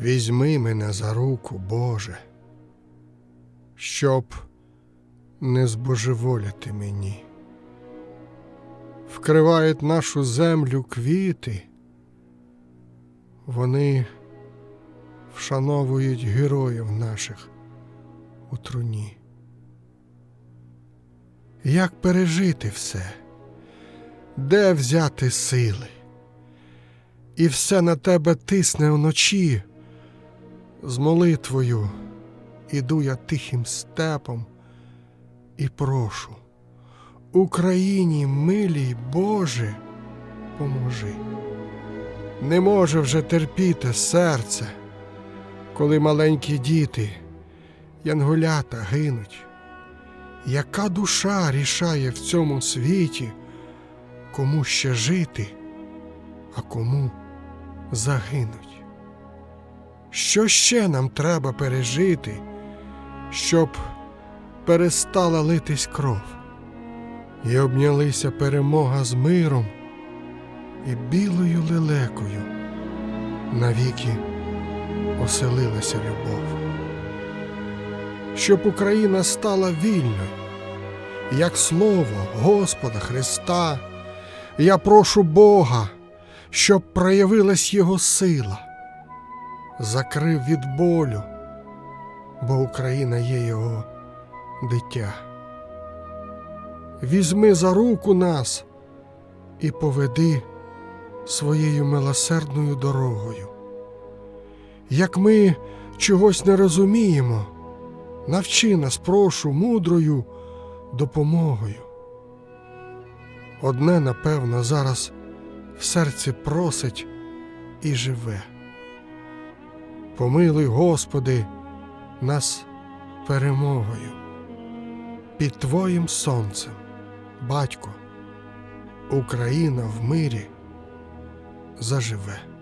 Візьми мене за руку, Боже, щоб не збожеволіти мені. Вкривають нашу землю квіти, вони вшановують героїв наших у труні. Як пережити все? Де взяти сили? І все на тебе тисне вночі. З молитвою іду я тихим степом і прошу. Україні, милій Боже, поможи. Не може вже терпіти серце, коли маленькі діти, янголята гинуть. Яка душа рішає в цьому світі, кому ще жити, а кому загинуть? Що ще нам треба пережити, щоб перестала литись кров, і обнялися перемога з миром і білою лелекою навіки оселилася любов, щоб Україна стала вільною, як слово Господа Христа. Я прошу Бога, щоб проявилась Його сила закрив від болю, бо Україна є його дитя. Візьми за руку нас і поведи своєю милосердною дорогою. Як ми чогось не розуміємо, навчи нас, прошу, мудрою допомогою. Одне, напевно, зараз в серці просить і живе. Помилуй, Господи, нас перемогою. Під Твоїм сонцем, Батько, Україна в мирі заживе.